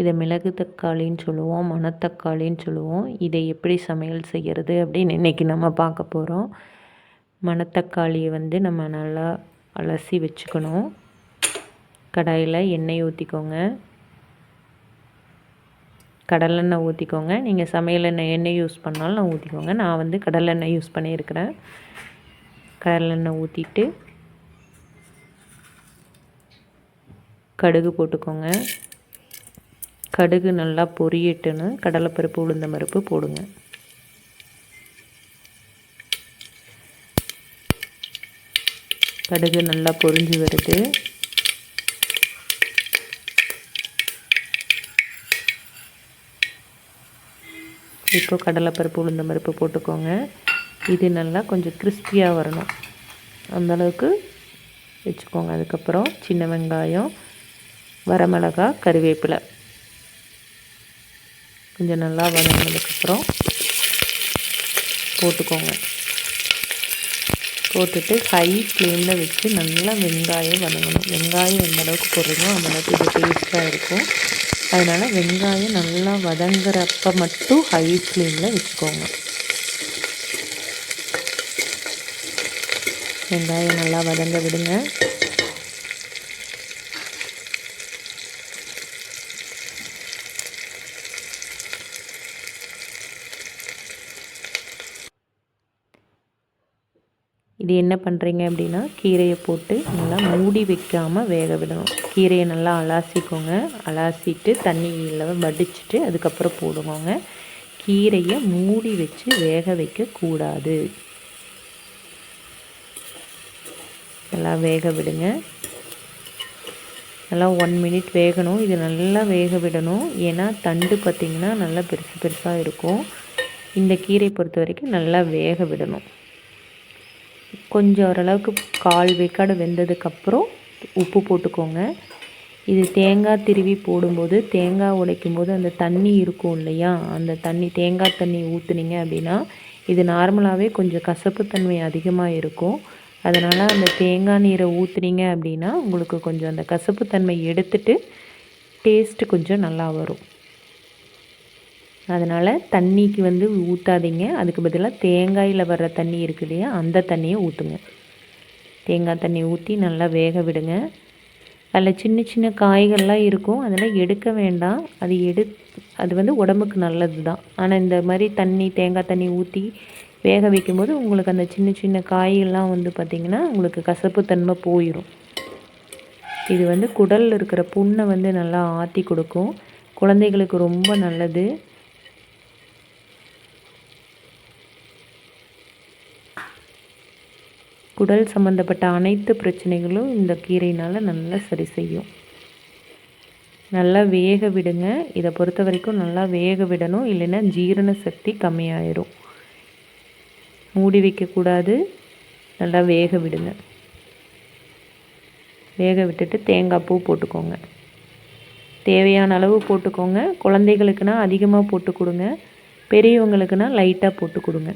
இதை மிளகு தக்காளின்னு சொல்லுவோம் மணத்தக்காளின்னு சொல்லுவோம். இதை எப்படி சமையல் செய்கிறது அப்படின்னு இன்றைக்கி நம்ம பார்க்க போகிறோம் மணத்தக்காளியை வந்து நம்ம நல்லா அலசி வச்சுக்கணும். கடாயில் எண்ணெய் ஊற்றிக்கோங்க கடலெண்ணெய் ஊற்றிக்கோங்க நீங்கள் சமையல் எண்ணெய் எண்ணெய் யூஸ் பண்ணாலும் நான் ஊற்றிக்கோங்க நான் வந்து கடலெண்ணெய் யூஸ் பண்ணியிருக்கிறேன். கடலெண்ணெய் ஊற்றிட்டு கடுகு போட்டுக்கோங்க. கடுகு நல்லா பொரியட்டுன்னு கடலைப்பருப்பு உளுந்த பருப்பு போடுங்க. கடுகு நல்லா பொரிஞ்சு வருது. இப்போ கடலைப்பருப்பு உளுந்த பருப்பு போட்டுக்கோங்க. இது நல்லா கொஞ்சம் கிறிஸ்பியாக வரணும். அந்தளவுக்கு வச்சுக்கோங்க. அதுக்கப்புறம் சின்ன வெங்காயம் வரமிளகா கருவேப்பிலை. கொஞ்சம் நல்லா வதங்கினதுக்கப்புறம் போட்டுக்கோங்க. போட்டுட்டு ஹை ஃப்ளேமில் வச்சு நல்லா வெங்காயம் வதங்கணும். வெங்காயம் எந்த அளவுக்கு போடுறீங்களோ அந்த அளவுக்கு இது டேஸ்ட்டாக இருக்கும். அதனால் வெங்காயம் நல்லா வதங்குறப்ப மட்டும் ஹை ஃப்ளேமில் வச்சுக்கோங்க. வெங்காயம் நல்லா வதங்க விடுங்க. இது என்ன பண்ணுறீங்க அப்படின்னா கீரையை போட்டு நல்லா மூடி வைக்காமல் வேக விடணும். கீரையை நல்லா அலாசிக்கோங்க. அலாசிட்டு தண்ணியில் வடிச்சிட்டு அதுக்கப்புறம் போடுவோங்க. கீரையை மூடி வச்சு வேக வைக்கக்கூடாது நல்லா வேக விடுங்க. நல்லா ஒன் மினிட் வேகணும். இது நல்லா வேக விடணும். ஏன்னா தண்டு பார்த்திங்கன்னா நல்லா பெருசு பெருசாக இருக்கும். இந்த கீரை பொறுத்த வரைக்கும் நல்லா வேக விடணும். கொஞ்சம் ஓரளவுக்கு கால் வேக்காடு வெந்ததுக்கப்புறம் உப்பு போட்டுக்கோங்க. இது தேங்காய் திருவி போடும்போது தேங்காய் உடைக்கும் போது அந்த தண்ணி இருக்கும் இல்லையா? அந்த தண்ணி தேங்காய் தண்ணி ஊற்றுனீங்க அப்படின்னா இது நார்மலாகவே கொஞ்சம் கசப்புத்தன்மை அதிகமாக இருக்கும். அதனால் அந்த தேங்காய் நீரை ஊற்றுனீங்க அப்படின்னா உங்களுக்கு கொஞ்சம் அந்த கசப்புத்தன்மை எடுத்துட்டு டேஸ்ட்டு கொஞ்சம் நல்லா வரும். அதனால் தண்ணிக்கு வந்து ஊற்றாதீங்க அதுக்கு பதிலாக தேங்காயில் வர்ற தண்ணி இருக்கு இல்லையா அந்த தண்ணியை ஊற்றுங்க தேங்காய் தண்ணி ஊற்றி நல்லா வேக விடுங்க. அதில் சின்ன சின்ன காய்கள்லாம் இருக்கும். அதெல்லாம் எடுக்க வேண்டாம். அது எடு அது வந்து உடம்புக்கு நல்லது தான் ஆனால் இந்த மாதிரி தண்ணி தேங்காய் தண்ணி ஊற்றி வேக வைக்கும்போது உங்களுக்கு அந்த சின்ன சின்ன காய்கள்லாம் வந்து பார்த்திங்கன்னா உங்களுக்கு கசப்புத்தன்மை போயிடும் இது வந்து குடலில் இருக்கிற புண்ணை வந்து நல்லா ஆற்றி கொடுக்கும். குழந்தைகளுக்கு ரொம்ப நல்லது. குடல் சம்மந்தப்பட்ட அனைத்து பிரச்சனைகளும் இந்த கீரையினால் நல்லா சரி செய்யும். நல்லா வேக விடுங்க. இதை பொறுத்த வரைக்கும் நல்லா வேக விடணும். இல்லைன்னா ஜீரண சக்தி கம்மியாயிரும். மூடி வைக்கக்கூடாது. நல்லா வேக விடுங்க. வேக விட்டுட்டு தேங்காய் பூ போட்டுக்கோங்க. தேவையான அளவு போட்டுக்கோங்க. குழந்தைகளுக்குனா அதிகமாக போட்டு கொடுங்க. பெரியவங்களுக்குனா லைட்டாக போட்டு கொடுங்க.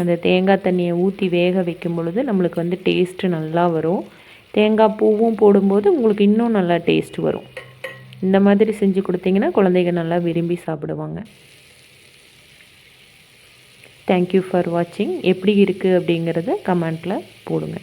அந்த தேங்காய் தண்ணியை ஊற்றி வேக வைக்கும் பொழுது நம்மளுக்கு வந்து டேஸ்ட்டு நல்லா வரும். தேங்காய் பூவும் போடும்போது உங்களுக்கு இன்னும் நல்லா டேஸ்ட் வரும். இந்த மாதிரி செஞ்சு கொடுத்தீங்கன்னா குழந்தைங்க நல்லா விரும்பி சாப்பிடுவாங்க. தேங்க்யூ ஃபார் வாட்சிங் எப்படி இருக்குது அப்படிங்கிறத கமெண்ட்டில் போடுங்க.